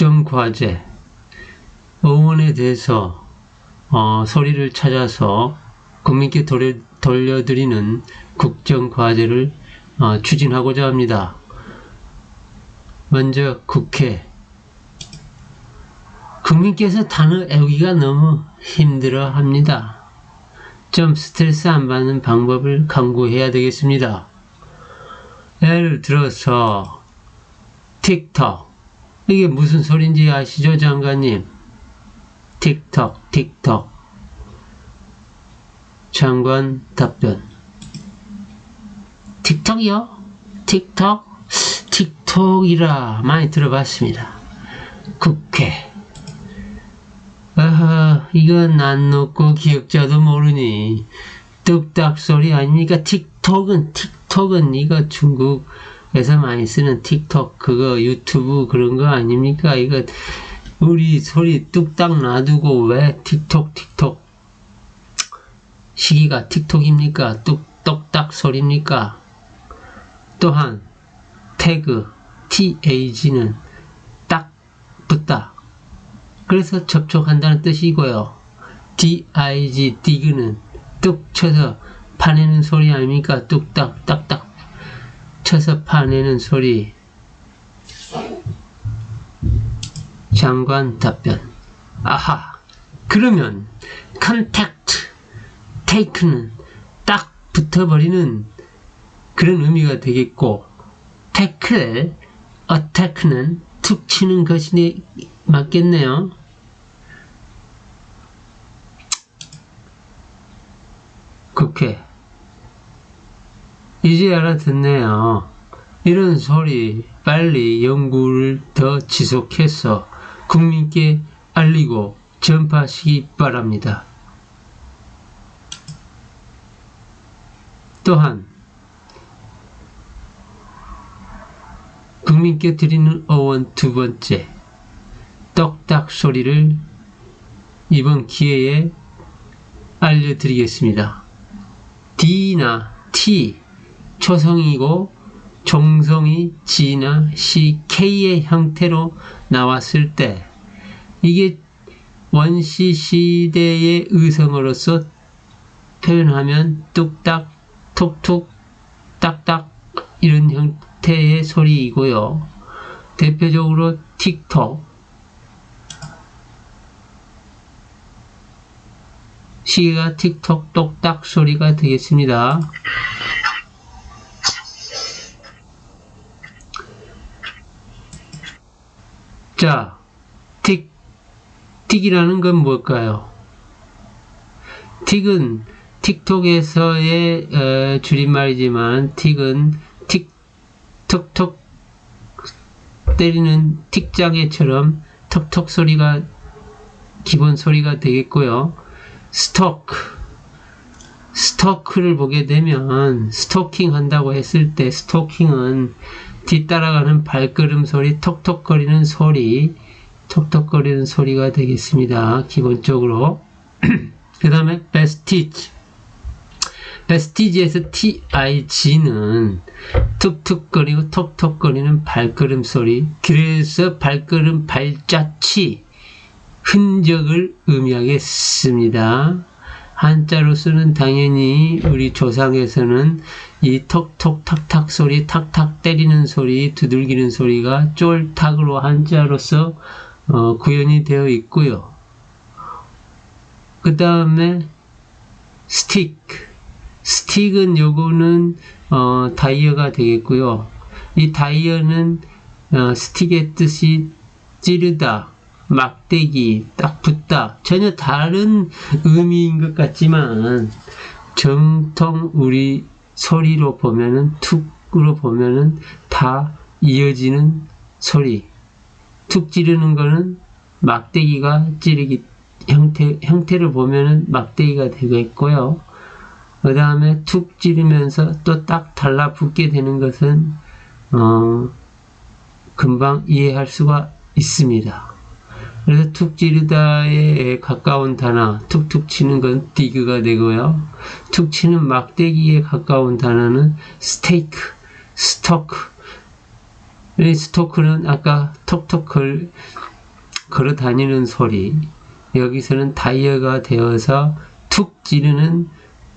국정과제 의원에 대해서 어, 소리를 찾아서 국민께 돌려, 돌려 드리는 국정 과제를 어, 추진하고자 합니다. 먼저 국회 국민께서 단어 외우기가 너무 힘들어 합니다. 좀 스트레스 안 받는 방법을 강구해야 되겠습니다. 예를 들어서 틱톡 이게 무슨 소린지 아시죠 장관님? 틱톡 틱톡 장관 답변 틱톡이요? 틱톡? 틱톡이라 많이 들어봤습니다. 국회 아하, 이건 안 놓고 기억자도 모르니 뚝딱 소리 아닙니까? 틱톡은 틱톡은 이거 중국 에서 많이 쓰는 틱톡 그거 유튜브 그런 거 아닙니까? 이거 우리 소리 뚝딱 놔두고 왜 틱톡 틱톡 시기가 틱톡입니까? 뚝 똑딱 소리입니까? 또한 태그 TAG는 딱 붙다 그래서 접촉한다는 뜻이고요. dig, dig는 뚝 쳐서 파내는 소리 아닙니까? 뚝딱, 딱딱 쳐서 파내는 소리. 장관 답변. 아하. 그러면 contact, take는 딱 붙어버리는 그런 의미가 되겠고 tackle, attack는 툭 치는 것이 맞겠네요. 국회. 이제 알아듣네요. 이런 소리 빨리 연구를 더 지속해서 국민께 알리고 전파시기 바랍니다. 또한 국민께 드리는 어원 두 번째 떡딱 소리를 이번 기회에 알려드리겠습니다. D나 T 초성이고 종성이 G나 C, K의 형태로 나왔을 때 이게 원시 시대의 의성어로서 표현하면 뚝딱, 툭툭, 딱딱 이런 형태의 소리이고요. 대표적으로 틱톡, 시계가 틱톡 똑딱 소리가 되겠습니다. 자, 틱, 틱이라는 건 뭘까요? 틱은 틱톡에서의 어, 줄임말이지만 틱은 틱, 톡톡 때리는 틱장애처럼 톡톡 소리가 기본 소리가 되겠고요. 스토크 스토크를 보게 되면 스토킹 한다고 했을 때 스토킹은 뒤따라가는 발걸음 소리 톡톡거리는 소리 톡톡거리는 소리가 되겠습니다. 기본적으로. 그 다음에 베스티지 베스티지에서 TIG는 툭툭거리고 톡톡거리는 발걸음 소리 그래서 발걸음 발자취 흔적을 의미하겠습니다. 한자로서는 당연히 우리 조상에서는 이 톡톡 탁탁 소리, 탁탁 때리는 소리, 두들기는 소리가 쫄탁으로 한자로서 어, 구현이 되어 있고요. 그 다음에 스틱. 스틱은 요거는 어, 다이어가 되겠고요. 이 다이어는 어, 스틱의 뜻이 찌르다, 막대기, 딱 붙다. 전혀 다른 의미인 것 같지만, 정통 우리 소리로 보면은, 툭으로 보면은 다 이어지는 소리. 툭 찌르는 거는 막대기가 찌르기, 형태, 형태를 보면은 막대기가 되겠고요. 그 다음에 툭 찌르면서 또 딱 달라붙게 되는 것은, 어, 금방 이해할 수가 있습니다. 그래서 툭 찌르다에 가까운 단어, 툭툭 치는 건 디그가 되고요. 툭 치는 막대기에 가까운 단어는 스테이크, 스토크. 이 스토크는 아까 톡톡 걸, 걸어 다니는 소리. 여기서는 다이어가 되어서 툭 찌르는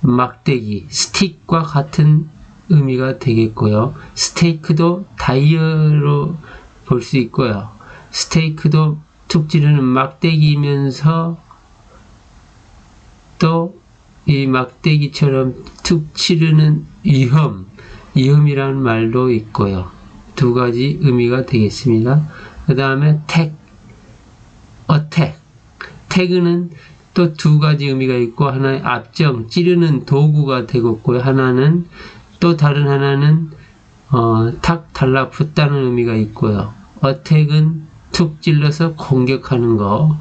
막대기, 스틱과 같은 의미가 되겠고요. 스테이크도 다이어로 볼 수 있고요. 스테이크도 툭 찌르는 막대기면서 또 이 막대기처럼 툭 치르는 위험, 위험이라는 말도 있고요. 두 가지 의미가 되겠습니다. 그 다음에 택, 어택. 태그는 또 두 가지 의미가 있고 하나의 앞정, 찌르는 도구가 되겠고요. 하나는 또 다른 하나는 어, 탁 달라붙다는 의미가 있고요. 어택은 툭 찔러서 공격하는 거.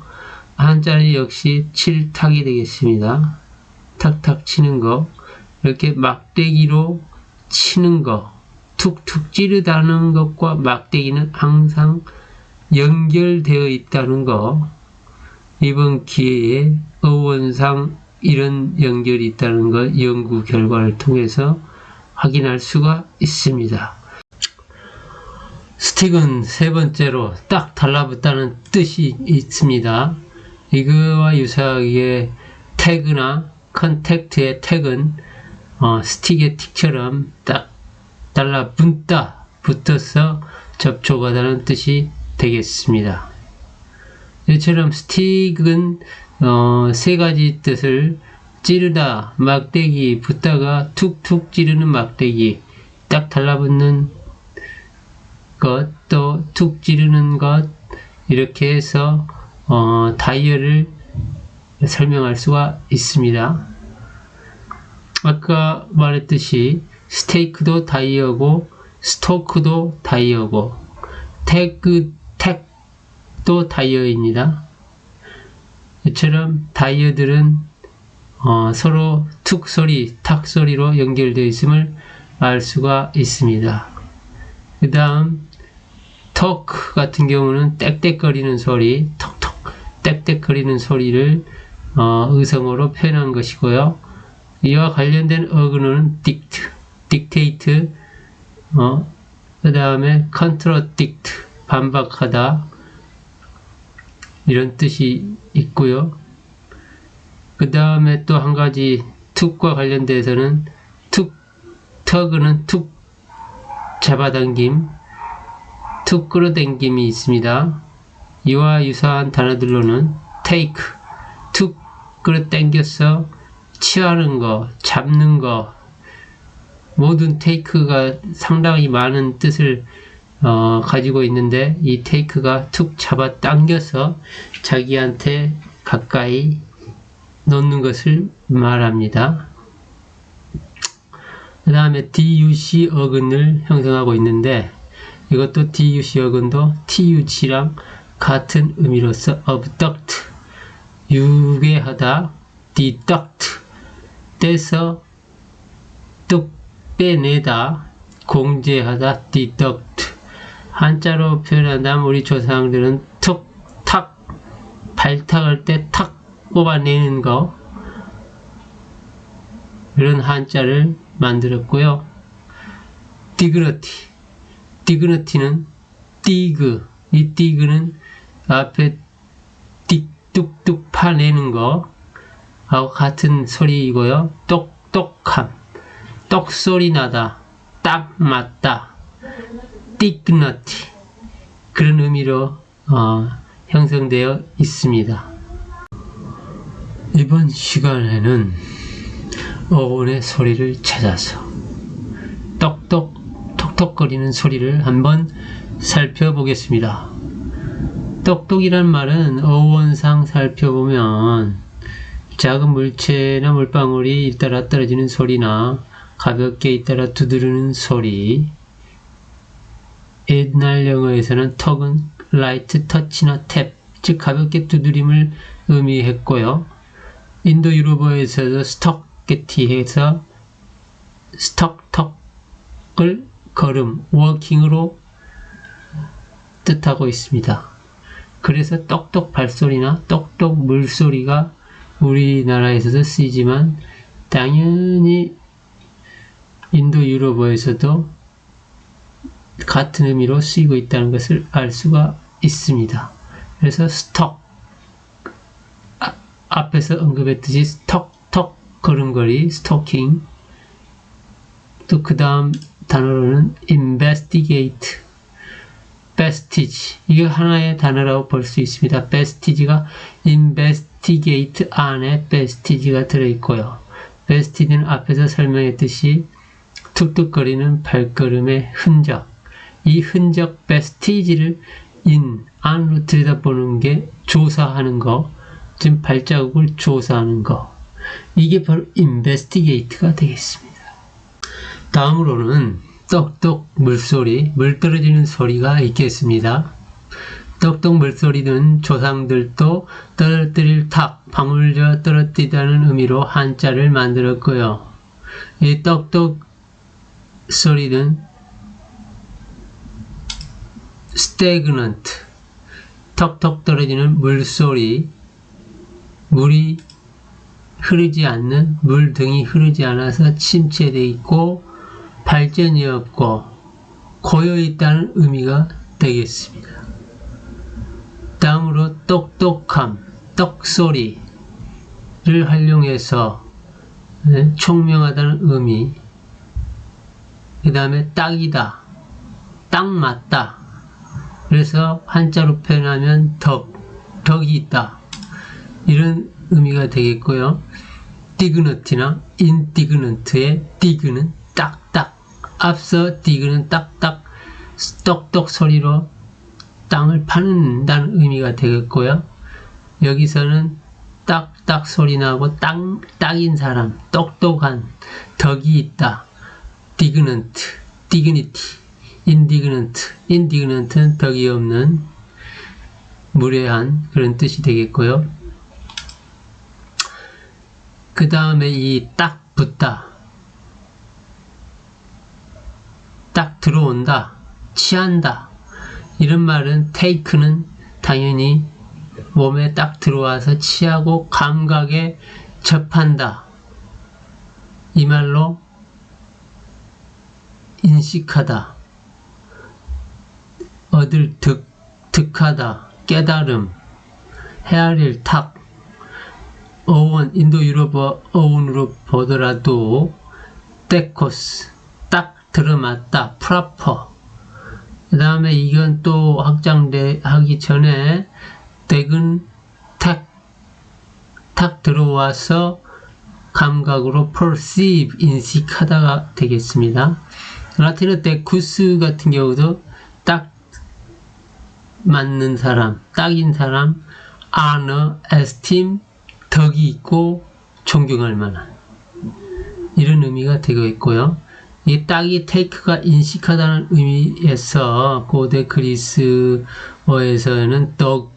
한자리 역시 칠탁이 되겠습니다. 탁탁 치는 거. 이렇게 막대기로 치는 거. 툭툭 찌르다는 것과 막대기는 항상 연결되어 있다는 거. 이번 기회에 어원상 이런 연결이 있다는 것 연구 결과를 통해서 확인할 수가 있습니다. 스틱은 세 번째로 딱 달라붙다는 뜻이 있습니다. 이거와 유사하게 태그나 컨택트의 태그는 어, 스틱의 틱처럼 딱 달라붙다 붙어서 접촉하다는 뜻이 되겠습니다. 이처럼 스틱은 어, 세 가지 뜻을 찌르다, 막대기, 붙다가 툭툭 찌르는 막대기, 딱 달라붙는 것, 또 툭 찌르는 것, 이렇게 해서 어, 다이얼을 설명할 수가 있습니다. 아까 말했듯이 스테이크도 다이어고 스토크도 다이어고 태그 택도 다이어입니다. 이처럼 다이어들은 어, 서로 툭 소리, 탁 소리로 연결되어 있음을 알 수가 있습니다. 그 다음 토크 같은 경우는 땡땡거리는 소리, 톡톡 땡땡거리는 소리를 어, 의성어로 표현한 것이고요. 이와 관련된 어근어는 딕트, 딕테이트, 어, 그 다음에 컨트로딕트, 반박하다, 이런 뜻이 있고요. 그 다음에 또 한 가지 툭과 관련돼서는 툭, 터그는 툭 잡아당김, 툭 끌어당김이 있습니다. 이와 유사한 단어들로는 take, 툭 끌어당겨서 취하는 거, 잡는 거, 모든 테이크가 상당히 많은 뜻을 어, 가지고 있는데 이 테이크가 툭 잡아 당겨서 자기한테 가까이 놓는 것을 말합니다. 그 다음에 DUC 어근을 형성하고 있는데 이것도 DUC 어근도 TUG랑 같은 의미로서 abduct, 유괴하다, deduct, 떼서 뚝 빼내다, 공제하다, deduct. 한자로 표현한다면 우리 조상들은 툭, 탁, 발탁할 때 탁 뽑아내는 거. 이런 한자를 만들었고요. 디그너티. 디그너티는 디그. 이 디그는 앞에 띡, 뚝뚝 파내는 거. 하고 같은 소리이고요. 똑똑함. 똑소리 나다. 딱 맞다. 디그너티. 그런 의미로 어, 형성되어 있습니다. 이번 시간에는 어원의 소리를 찾아서 똑똑 톡톡거리는 소리를 한번 살펴보겠습니다. 똑똑이란 말은 어원상 살펴보면 작은 물체나 물방울이 잇따라 떨어지는 소리나 가볍게 잇따라 두드르는 소리 옛날 영어에서는 턱은 라이트 터치나 탭, 즉 가볍게 두드림을 의미했고요. 인도 유럽어에서도 스톡게티해서 스톡턱을 걸음, 워킹으로 뜻하고 있습니다. 그래서 똑똑 발소리나 똑똑 물소리가 우리나라에서도 쓰이지만 당연히 인도 유럽어에서도 같은 의미로 쓰이고 있다는 것을 알 수가 있습니다. 그래서 스톡 아, 앞에서 언급했듯이 스톡 톡 걸음걸이 스토킹 또 그 다음 단어로는 investigate vestige 이게 하나의 단어라고 볼 수 있습니다. vestige가 investigate 안에 vestige가 들어있고요. vestige는 앞에서 설명했듯이 툭툭거리는 발걸음의 흔적 이 흔적 vestige를 인 안으로 들여다보는 게 조사하는 거 지금 발자국을 조사하는 거 이게 바로 investigate가 되겠습니다. 다음으로는 똑똑 물소리, 물 떨어지는 소리가 있겠습니다. 똑똑 물소리는 조상들도 떨어뜨릴 탁, 방울져 떨어뜨리다는 의미로 한자를 만들었고요. 이 똑똑 소리는 stagnant, 턱턱 떨어지는 물소리, 물이 흐르지 않는 물 등이 흐르지 않아서 침체되어 있고 발전이 없고 고여 있다는 의미가 되겠습니다. 다음으로 똑똑함, 떡소리를 활용해서 네, 총명하다는 의미 그 다음에 딱이다, 딱 맞다 그래서 한자로 표현하면 덕, 덕이 있다 이런 의미가 되겠고요. 디그너티나 인디그넌트의 디그는 앞서 디그는 딱딱 똑똑 소리로 땅을 파는다는 의미가 되겠고요. 여기서는 딱딱 소리 나고 땅, 딱인 사람, 똑똑한, 덕이 있다. 디그넌트, 디그니티, 인디그넌트, 인디그넌트는 덕이 없는 무례한 그런 뜻이 되겠고요. 그 다음에 이 딱 붙다. 딱 들어온다. 취한다. 이런 말은 take는 당연히 몸에 딱 들어와서 취하고 감각에 접한다. 이 말로 인식하다. 얻을 득, 득하다. 깨달음. 헤아릴 탁. 어원, 인도 유럽 어원으로 보더라도 데코스, 딱 들어맞다, 프라퍼. 그 다음에 이건 또 확장돼 하기 전에 덱은 탁, 탁 들어와서 감각으로 perceive, 인식하다가 되겠습니다. 라틴어 데쿠스 같은 경우도 딱 맞는 사람, 딱인 사람, honor, esteem, 덕이 있고 존경할 만한 이런 의미가 되고 있고요. 이 딱이 테이크가 인식하다는 의미에서 고대 그리스어에서는 떡,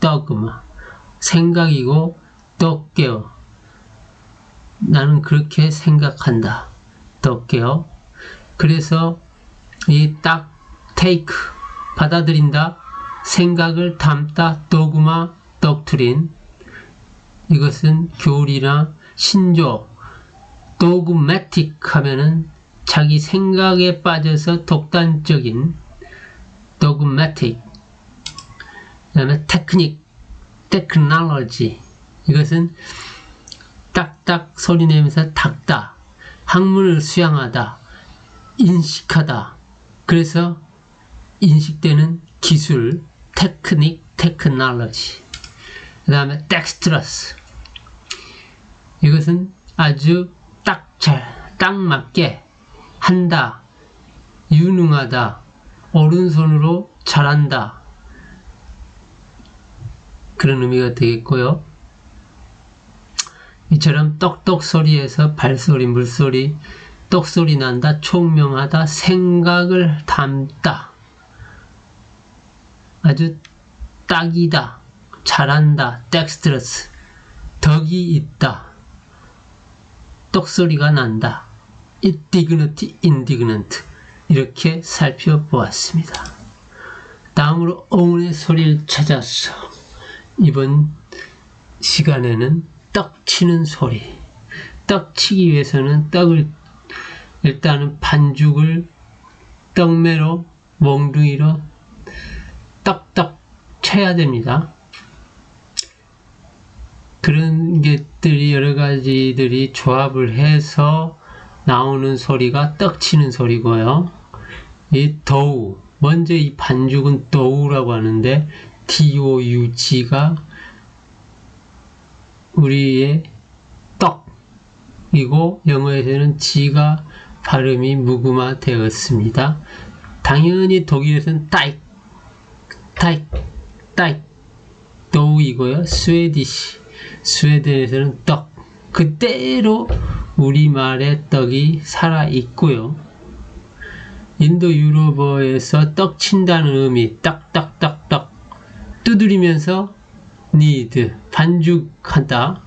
떡마 생각이고 떡깨어. 나는 그렇게 생각한다. 떡깨어. 그래서 이 딱 테이크 받아들인다. 생각을 담다 도구마 독트린 이것은 교리나 신조, 도그매틱 하면은 자기 생각에 빠져서 독단적인 도그매틱 그 다음에 테크닉, 테크놀로지 이것은 딱딱 소리 내면서 닦다, 학문을 수양하다, 인식하다. 그래서 인식되는 기술, 테크닉, 테크놀로지 그 다음에 덱스트러스 이것은 아주 딱 잘, 딱 맞게 한다, 유능하다, 오른손으로 잘한다. 그런 의미가 되겠고요. 이처럼 똑똑 소리에서 발소리, 물소리, 똑소리 난다, 총명하다, 생각을 담다. 아주 딱이다, 잘한다, 덱스트러스, 덕이 있다, 똑소리가 난다, indignity, indignant 이렇게 살펴보았습니다. 다음으로 어운의 소리를 찾아서 이번 시간에는 떡 치는 소리, 떡 치기 위해서는 떡을 일단은 반죽을 떡매로 몽둥이로 떡떡 쳐야 됩니다. 그런 것들이 여러 가지들이 조합을 해서 나오는 소리가 떡치는 소리고요. 이 도우 먼저 이 반죽은 도우라고 하는데 D-O-U-G가 우리의 떡이고 영어에서는 G가 발음이 무구마 되었습니다. 당연히 독일에서는 따익, 따익, 따익 도우이고요. 스웨디시, 스웨덴에서는 떡. 그대로 우리말의 떡이 살아 있고요. 인도 유럽어에서 떡 친다는 의미 딱딱딱딱 두드리면서 need 반죽하다.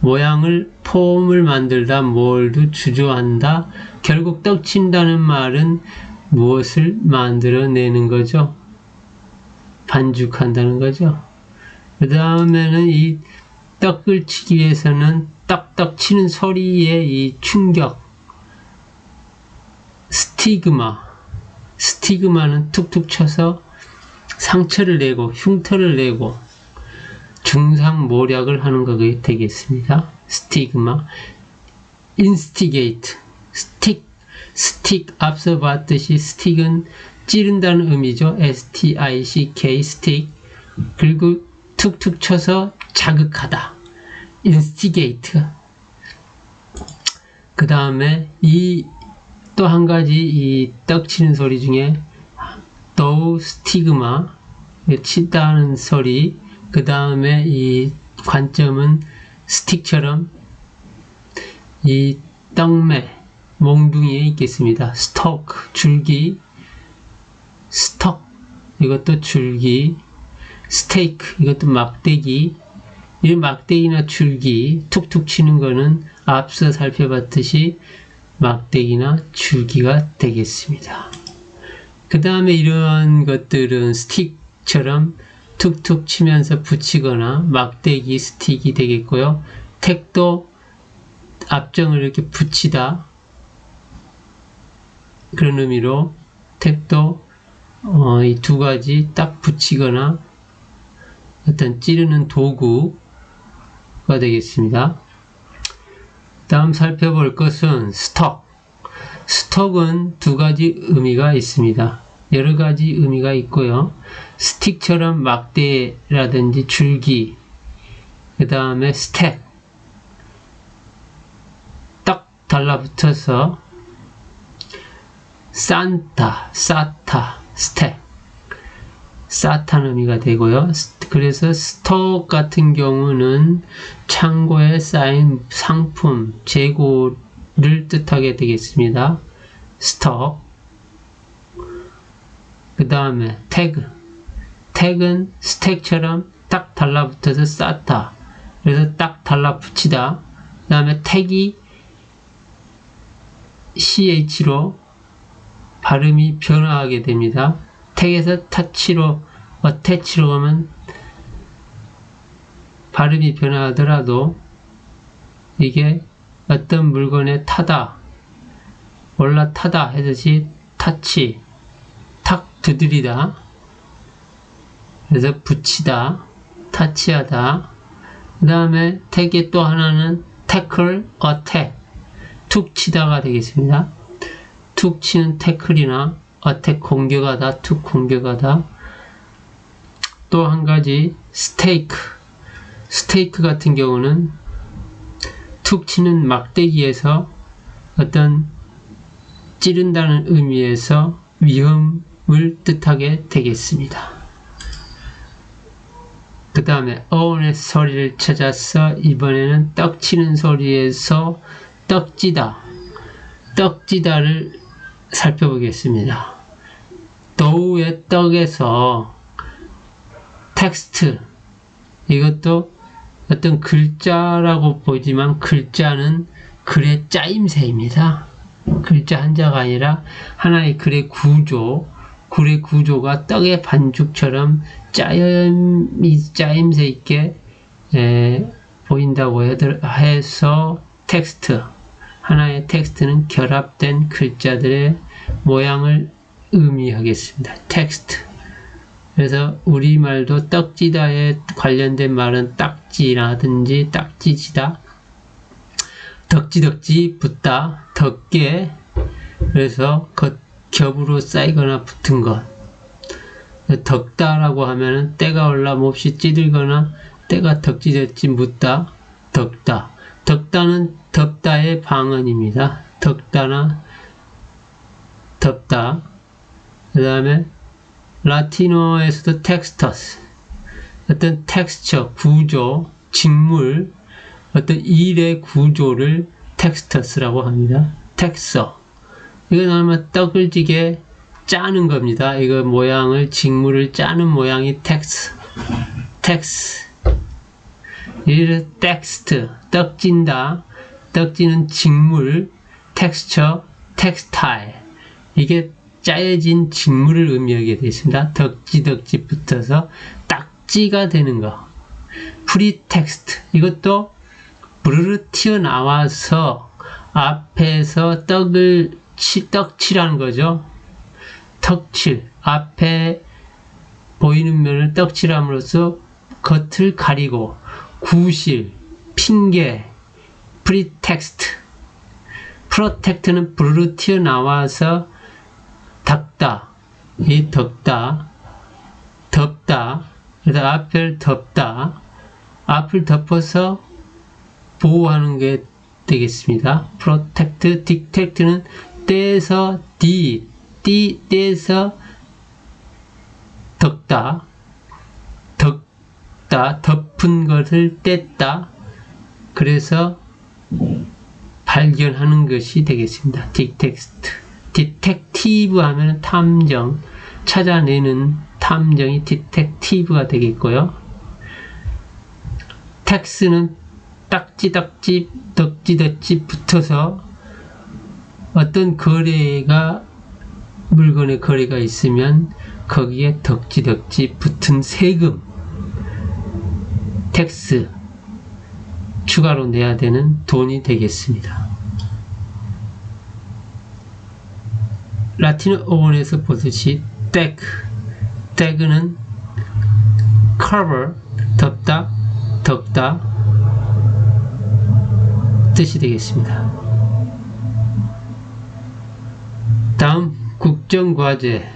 모양을 폼을 만들다 몰도 주저한다. 결국 떡 친다는 말은 무엇을 만들어내는 거죠? 반죽한다는 거죠. 그 다음에는 이 떡을 치기 위해서는 딱딱 치는 소리의 이 충격 스티그마. 스티그마는 툭툭 쳐서 상처를 내고 흉터를 내고 중상모략을 하는 것이 되겠습니다. 스티그마. 인스티게이트 스틱 스틱 앞서 봤듯이 스틱은 찌른다는 의미죠. S-T-I-C-K 스틱 그리고 툭툭 쳐서 자극하다 인스티게이트 그 다음에 이 또 한 가지 이 떡치는 소리 중에 또 스티그마 치다는 소리. 그 다음에 이 관점은 스틱처럼 이 떡매 몽둥이에 있겠습니다. 스토크 줄기. 스톡 이것도 줄기. 스테이크 이것도 막대기 이 막대기나 줄기 툭툭 치는 거는 앞서 살펴봤듯이 막대기나 줄기가 되겠습니다. 그 다음에 이런 것들은 스틱처럼 툭툭 치면서 붙이거나 막대기 스틱이 되겠고요. 택도 앞정을 이렇게 붙이다 그런 의미로 택도 어, 이 두 가지 딱 붙이거나 어떤 찌르는 도구 가 되겠습니다. 다음 살펴볼 것은 스톡. 스톡은 두 가지 의미가 있습니다. 여러 가지 의미가 있고요. 스틱처럼 막대라든지 줄기, 그 다음에 스택, 딱 달라붙어서 산타, 사타, 스택, 사탄 의미가 되고요. 그래서 스톡 같은 경우는 창고에 쌓인 상품, 재고를 뜻하게 되겠습니다. 스톡. 그 다음에 태그. 태그는 스택처럼 딱 달라붙어서 쌓다. 그래서 딱 달라붙이다. 그 다음에 택이 CH로 발음이 변화하게 됩니다. 택에서 타치로 어태치로 가면 발음이 변화하더라도 이게 어떤 물건에 타다 올라타다 하듯이 타치 탁 두드리다 그래서 붙이다 타치하다. 그 다음에 택의 또 하나는 태클 어택 툭 치다가 되겠습니다. 툭 치는 태클이나 어택 공격하다 툭 공격하다. 또 한 가지 스테이크 스테이크 같은 경우는 툭 치는 막대기에서 어떤 찌른다는 의미에서 위험을 뜻하게 되겠습니다. 그 다음에 어원의 소리를 찾아서 이번에는 떡치는 소리에서 떡지다, 떡지다를 살펴보겠습니다. 도우의 떡에서 텍스트 이것도 어떤 글자라고 보지만 글자는 글의 짜임새입니다. 글자 한자가 아니라 하나의 글의 구조, 글의 구조가 떡의 반죽처럼 짜임이 짜임새 있게 에, 보인다고 해서 텍스트 하나의 텍스트는 결합된 글자들의 모양을 의미하겠습니다. 텍스트. 그래서 우리말도 떡지다에 관련된 말은 딱지라든지 딱지지다, 덕지덕지 붙다, 덕게, 그래서 겉, 겹으로 쌓이거나 붙은 것. 덕다라고 하면은 때가 올라 몹시 찌들거나 때가 덕지덕지 묻다, 덕다. 덕다는 덥다의 방언입니다. 덕다나 덥다. 그 다음에 라틴어에서도 텍스터스 어떤 텍스처, 구조, 직물, 어떤 일의 구조를 텍스터스라고 합니다. 텍서. 이건 아마 떡을 지게 짜는 겁니다. 이거 모양을, 직물을 짜는 모양이 텍스. 텍스. 이를 텍스트, 떡진다. 떡지는 직물, 텍스처, 텍스타일. 이게 짜여진 직물을 의미하게 되어 있습니다. 덕지덕지 붙어서 딱지가 되는 거. 프리텍스트. 이것도 부르르 튀어나와서 앞에서 떡을 치, 떡칠하는 거죠. 턱칠. 앞에 보이는 면을 떡칠함으로써 겉을 가리고 구실, 핑계, 프리텍스트. 프로텍트는 부르르 튀어나와서 닦다, 이 덮다, 덮다, 그래서 앞을 덮다, 앞을 덮어서 보호하는 게 되겠습니다. 프로텍트, 딕텍트는 떼서 디, 띠, 떼서 덮다, 덮다, 덮은 것을 뗐다, 그래서 발견하는 것이 되겠습니다. 딕텍스트. 디텍티브 하면 탐정, 찾아내는 탐정이 디텍티브가 되겠고요. 텍스는 딱지딱지, 덕지덕지 붙어서 어떤 거래가 물건의 거래가 있으면 거기에 덕지덕지 붙은 세금, 텍스, 추가로 내야 되는 돈이 되겠습니다. 라틴어 어원에서 보듯이 데크, 데크는 cover, 덮다, 덮다 뜻이 되겠습니다. 다음 국정과제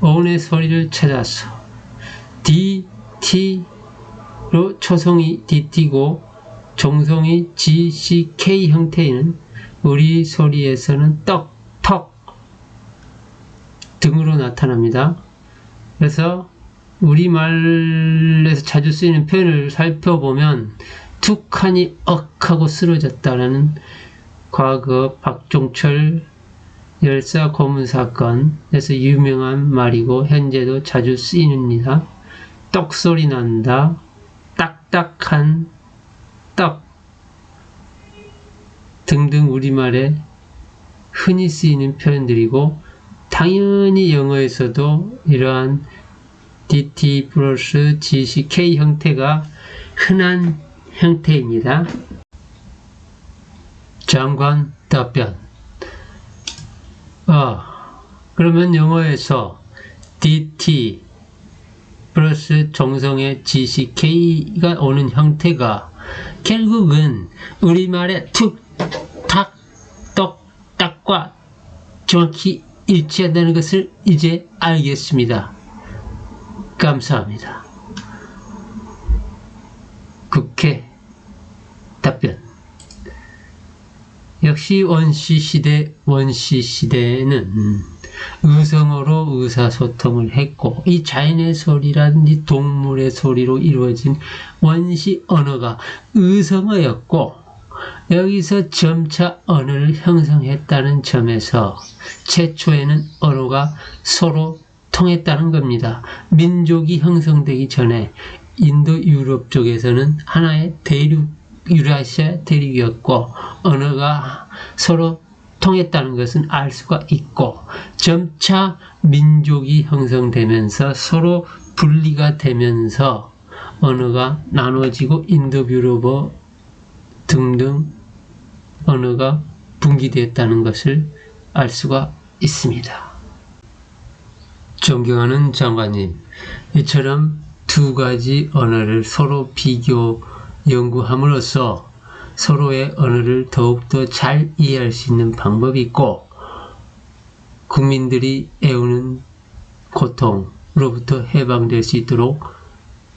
어원의 소리를 찾아서 D, T로 초성이 DT고 종성이 G, C, K 형태는 우리 소리에서는 떡, 턱 등으로 나타납니다. 그래서 우리말에서 자주 쓰이는 표현을 살펴보면 툭하니 억하고 쓰러졌다라는 과거 박종철 열사 고문 사건에서 유명한 말이고 현재도 자주 쓰이는니다. 떡소리 난다. 딱딱한 떡 등등 우리말에 흔히 쓰이는 표현들이고 당연히 영어에서도 이러한 DT 플러스 GCK 형태가 흔한 형태입니다. 장관 답변 어, 그러면 영어에서 DT 플러스 정성의 GCK가 오는 형태가 결국은 우리말의 툭, 탁, 떡, 딱과 정확히 일치한다는 것을 이제 알겠습니다. 감사합니다. 국회 답변 역시 원시 시대 원시 시대는 의성어로 의사소통을 했고 이 자연의 소리라든지 동물의 소리로 이루어진 원시 언어가 의성어였고 여기서 점차 언어를 형성했다는 점에서 최초에는 언어가 서로 통했다는 겁니다. 민족이 형성되기 전에 인도 유럽 쪽에서는 하나의 대륙 유라시아 대륙이었고 언어가 서로 통했다는 것은 알 수가 있고 점차 민족이 형성되면서 서로 분리가 되면서 언어가 나눠지고 인도 유럽어 등등 언어가 분기되었다는 것을 알 수가 있습니다. 존경하는 장관님, 이처럼 두 가지 언어를 서로 비교 연구함으로써 서로의 언어를 더욱더 잘 이해할 수 있는 방법이 있고 국민들이 애우는 고통으로부터 해방될 수 있도록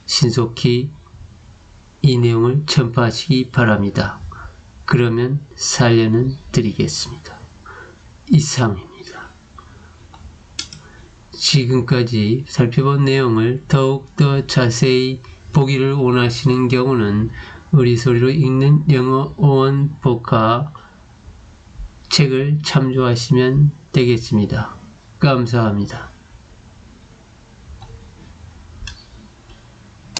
신속히 이 내용을 전파하시기 바랍니다. 그러면 살려는 드리겠습니다. 이상입니다. 지금까지 살펴본 내용을 더욱더 자세히 보기를 원하시는 경우는 우리 소리로 읽는 영어 어원 복화 책을 참조하시면 되겠습니다. 감사합니다.